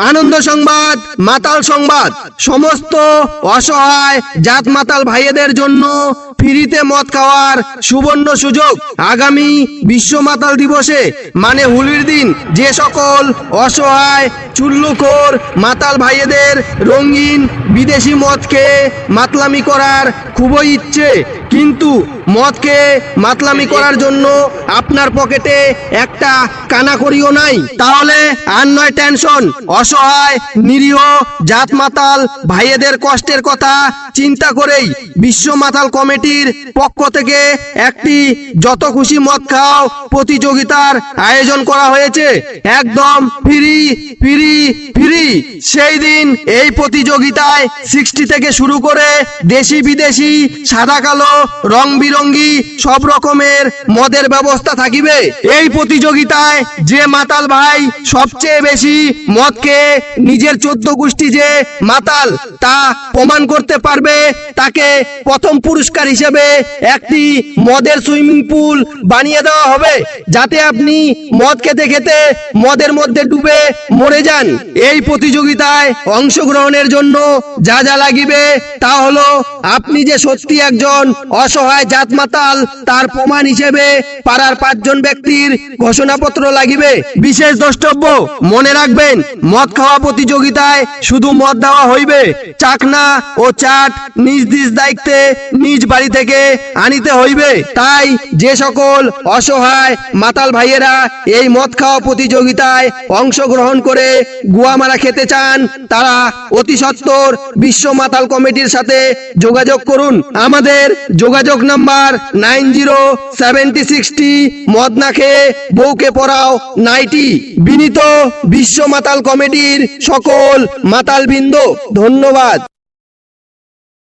আনন্দ সংবাদ, মাতাল সংবাদ, সমস্ত অসহায় জাত মাতাল ভাইয়েদের জন্য ফ্রিতে মদ খাওয়ার সুবর্ণ সুযোগ আগামী বিশ্ব মাতাল দিবসে। মানে হুলির দিন যে সকল অসহায় চুল্লুখোর মাতাল ভাইয়েদের রঙিন বিদেশি মদ খেয়ে মাতলামি করার খুবই ইচ্ছে। কিন্তু মদ খেয়ে মাতলামি করার জন্য আপনার পকেটে একটা কানাকড়িও নাই। তাহলে আর নয় টেনশন, অসহায়, নিরীহ, জাত মাতাল ভাইয়েদের কষ্টের কথা চিন্তা করেই বিশ্ব মাতাল কমিটির পক্ষ থেকে একটি যত খুশি মদ খাও প্রতিযোগিতার আয়োজন করা হয়েছে। একদম ফ্রি ফ্রি ফ্রি। সেই দিন এই প্রতিযোগিতায় সিক্সটি থেকে শুরু করে দেশি বিদেশি, সাদা কালো, রং বিরঙ্গি, সব রকমের মদের ব্যবস্থা থাকিবে। এই প্রতিযোগিতায় যে মাতাল ভাই সবচেয়ে বেশি মদ খেয়ে নিজের চোদ্দ গোষ্ঠী যে মাতাল তা প্রমাণ করতে পারবে, তাকে প্রথম পুরস্কার হিসেবে একটি মদের সুইমিং পুল বানিয়ে দেওয়া হবে। যাতে আপনি মদ খেতে খেতে মদের মধ্যে ডুবে মরে যান। এই প্রতিযোগিতায় অংশগ্রহণের জন্য যা যা লাগিবে তা হলো আপনি যে সত্যি একজন অসহায় জাত মাতাল তার প্রমাণ হিসেবে পাড়ার পাঁচজন ব্যক্তির ঘোষণাপত্র লাগিবে। বিশেষ দ্রষ্টব্য, মনে রাখবেন, মদ খাওয়া প্রতিযোগিতায় শুধু মদ দেওয়া হইবে, চাকনা ও চাট নিজ নিজ দায়িত্বে নিজ বাড়ি থেকে আনিতে হইবে। তাই যে সকল অসহায় মাতাল ভাইয়েরা এই মদ খাওয়া প্রতিযোগিতায় অংশগ্রহণ করে গুয়ামারা খেতে চান, তারা অতি সত্তর বিশ্ব মাতাল কমিটির সাথে যোগাযোগ করুন। আমাদের যোগাযোগ number nine zero seventy sixty মদ না বউকে পড়াও, নাইটি। বিনীত বিশ্ব মাতাল কমিটির সকল মাতাল বৃন্দ, ধন্যবাদ।